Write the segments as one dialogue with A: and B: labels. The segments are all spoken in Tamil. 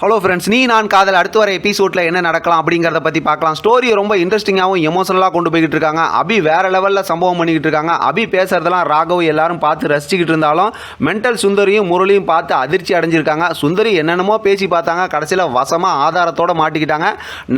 A: ஹலோ ஃப்ரெண்ட்ஸ் நீ நான் காதல். அடுத்து வர எபிசோடில் என்ன நடக்கலாம் அப்படிங்கிறத பற்றி பார்க்கலாம். ஸ்டோரி ரொம்ப இன்ட்ரெஸ்டிங்காகவும் எமோஷனலாக கொண்டு போய்கிட்டு இருக்காங்க. அபி வேற லெவலில் சம்பவம் பண்ணிக்கிட்டு இருக்காங்க. அபி பேசுறதெல்லாம் ராகவ் எல்லாரும் பார்த்து ரசிச்சுக்கிட்டு இருந்தாலும் மென்டல் சுந்தரியும் முரளியும் பார்த்து அதிர்ச்சி அடைஞ்சிருக்காங்க. சுந்தரி என்னென்னமோ பேசி பார்த்தாங்க. கடைசியில் வசமாக ஆதாரத்தோட மாட்டிக்கிட்டாங்க.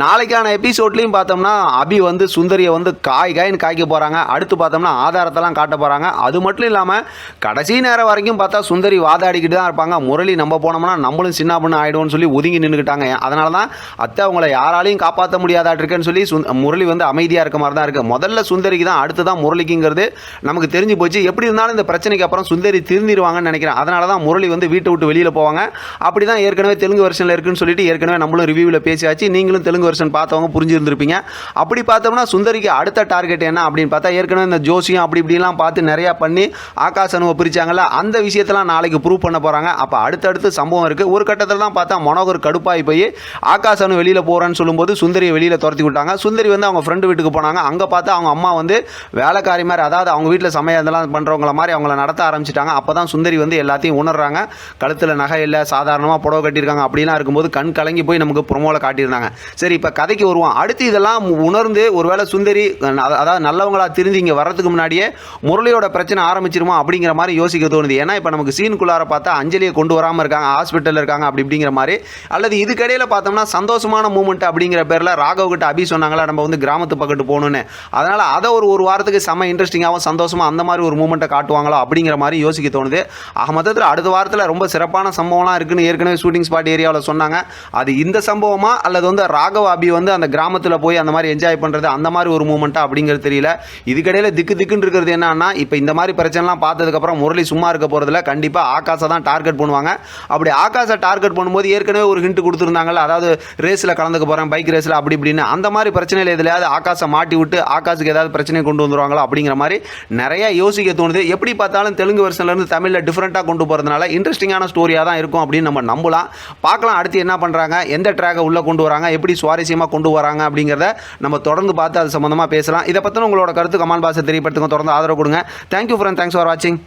A: நாளைக்கான எபிசோட்லையும் பார்த்தோம்னா அபி வந்து சுந்தரியை வந்து காய் காயின்னு காய்க்க போகிறாங்க அடுத்து பார்த்தோம்னா ஆதாரத்தெல்லாம் காட்ட போகிறாங்க அது மட்டும் இல்லாமல் கடைசி நேரம் வரைக்கும் பார்த்தா சுந்தரி வாதாடிக்கிட்டு தான் இருப்பாங்க. முரளி நம்ம போனோம்னா நம்மளும் சின்ன பண்ண ஆயிடும்னு சொல்லி ஒதுங்கி நின்றுக்கிட்டாங்க அதனால தான் அத்தை அவங்கள யாராலையும் காப்பாற்ற முடியாதாட்டிருக்குன்னு சொல்லி சுந் முரளி வந்து அமைதியாக இருக்க மாதிரி தான் இருக்குது முதல்ல சுந்தரிக்கு தான் அடுத்து தான் முரளிக்குங்கிறது நமக்கு தெரிஞ்சு போச்சு. எப்படி இருந்தாலும் இந்த பிரச்சனைக்கு அப்புறம் சுந்தரி திருந்திருவாங்கன்னு நினைக்கிறேன். அதனால தான் முரளி வந்து வீட்டை விட்டு வெளியில் போவாங்க. அப்படி தான் ஏற்கனவே தெலுங்கு வருஷனில் இருக்குன்னு சொல்லிட்டு ஏற்கனவே நம்மளும் ரிவ்யூவில் பேசியாச்சு. நீங்களும் தெலுங்கு வருஷன் பார்த்தவங்க புரிஞ்சிருந்திருப்பீங்க. அப்படி பார்த்தோம்னா சுந்தரிக்கு அடுத்த டார்கெட் என்ன அப்படின்னு பார்த்தா ஏற்கனவே இந்த ஜோசியம் அப்படி இப்படிலாம் பார்த்து நிறையா பண்ணி ஆகாஷ் அணுவை பிரிச்சாங்கல்ல அந்த விஷயத்தெல்லாம் நாளைக்கு ப்ரூவ் பண்ண போகிறாங்க அப்போ அடுத்தடுத்து சம்பவம் இருக்குது ஒரு கட்டத்தில் தான் பார்த்தா மனோகர் கடுப்பாகி போய் ஆகாஷ் வெளியில் போகிறேன்னு சொல்லும்போது சுந்தரியை வெளியில் துரத்தி விட்டாங்க. சுந்தரி வந்து அவங்க ஃப்ரெண்டு வீட்டுக்கு போனாங்க. அங்கே பார்த்து அவங்க அம்மா வந்து வேலைக்காரி மாதிரி அதாவது அவங்க வீட்டில் சமையல் இதெல்லாம் பண்ணுறவங்கள மாதிரி அவங்கள நடத்த ஆரம்பிச்சிட்டாங்க. அப்போ தான் சுந்தரி வந்து எல்லாத்தையும் உணர்றாங்க. கழுத்தில் நகை இல்லை சாதாரணமாக புடவை கட்டியிருக்காங்க அப்படிலாம் இருக்கும்போது கண் கலங்கி போய் நமக்கு ப்ரொமோவில் காட்டியிருந்தாங்க. சரி இப்போ கதைக்கு வருவோம். அடுத்து இதெல்லாம் உணர்ந்து ஒருவேளை சுந்தரி அதாவது நல்லவங்களாக திருந்தி இங்கே வர்றதுக்கு முன்னாடியே முரளியோட பிரச்சனை ஆரம்பிச்சிருமா அப்படிங்கிற மாதிரி யோசிக்க தோணுது. ஏன்னா இப்போ நமக்கு சீனுக்குள்ளார பார்த்தா அஞ்சலியை கொண்டு வராமல் இருக்காங்க ஹாஸ்பிட்டலில் இருக்காங்க அப்படி இப்படிங்கிற மாதிரி அல்லது இதுக்கடையில் பார்த்தோம்னா சந்தோஷமான மூமெண்ட் அப்படிங்கிற பேரில் ராகவ் கிட்ட அபி சொன்னாங்களா நம்ம வந்து கிராமத்து பக்கத்து போகணுன்னு அதனால் அதை ஒரு ஒரு வாரத்துக்கு செம்ம இன்ட்ரெஸ்டிங்காகவும் சந்தோஷமாக அந்த மாதிரி ஒரு மூமெண்ட்டை காட்டுவாங்களா அப்படிங்கிற மாதிரி யோசிக்க தோணுது. ஆக மொத்தத்தில் அடுத்த வாரத்தில் ரொம்ப சிறப்பான சம்பவம்லாம் இருக்குன்னு ஏற்கனவே ஷூட்டிங் ஸ்பாட் ஏரியாவில் சொன்னாங்க. அது இந்த சம்பவமா அல்லது வந்து ராகவ் அபி வந்து அந்த கிராமத்தில் போய் அந்த மாதிரி என்ஜாய் பண்ணுறது அந்த மாதிரி ஒரு மூமெண்ட்டா அப்படிங்கிறது தெரியல. இதுக்கடையில் திக்கு திக்குன்னு இருக்கிறது என்னன்னா இப்போ இந்த மாதிரி பிரச்சனைலாம் பார்த்ததுக்கப்புறம் முரளி சும்மா இருக்க போகிறதுல கண்டிப்பாக ஆகாஷை தான் டார்கெட் பண்ணுவாங்க. அப்படி ஆகாஷை டார்கெட் பண்ணும்போது ஏற்கனவே ஒரு ஹிண்ட் கொடுத்துருந்தாங்கல்ல அதாவது ரேஸில் கலந்துக்க போகிறேன் பைக் ரேஸில் அப்படி இப்படின்னு அந்த மாதிரி பிரச்சனையில் எதுலையாவது ஆகாசை மாட்டி விட்டு ஆகாசுக்கு ஏதாவது பிரச்சனை கொண்டு வந்துருவாங்களா அப்படிங்கிற மாதிரி நிறைய யோசிக்க தோணுது. எப்படி பார்த்தாலும் தெலுங்கு வருஷன்லேருந்து தமிழில் டிஃப்ரெண்ட்டாக கொண்டு போகிறதுனால இன்ட்ரெஸ்டிங்கான ஸ்டோரியாக தான் இருக்கும் அப்படின்னு நம்ம நம்பலாம். பார்க்கலாம் அடுத்து என்ன பண்ணுறாங்க எந்த ட்ராகை உள்ளே கொண்டு வராங்க எப்படி சுவாரஸ்யமாக கொண்டு வராங்க அப்படிங்கிறத நம்ம தொடர்ந்து பார்த்து அது சம்மந்தமாக பேசலாம். இதை பற்றின உங்களோட கருத்து கமால் பாசை தெரியப்படுத்துங்க தொடர்ந்து ஆதரவு கொடுங்க. தேங்க்யூ ஃப்ரெண்ட் தேங்க்ஸ் ஃபார் வாட்சிங்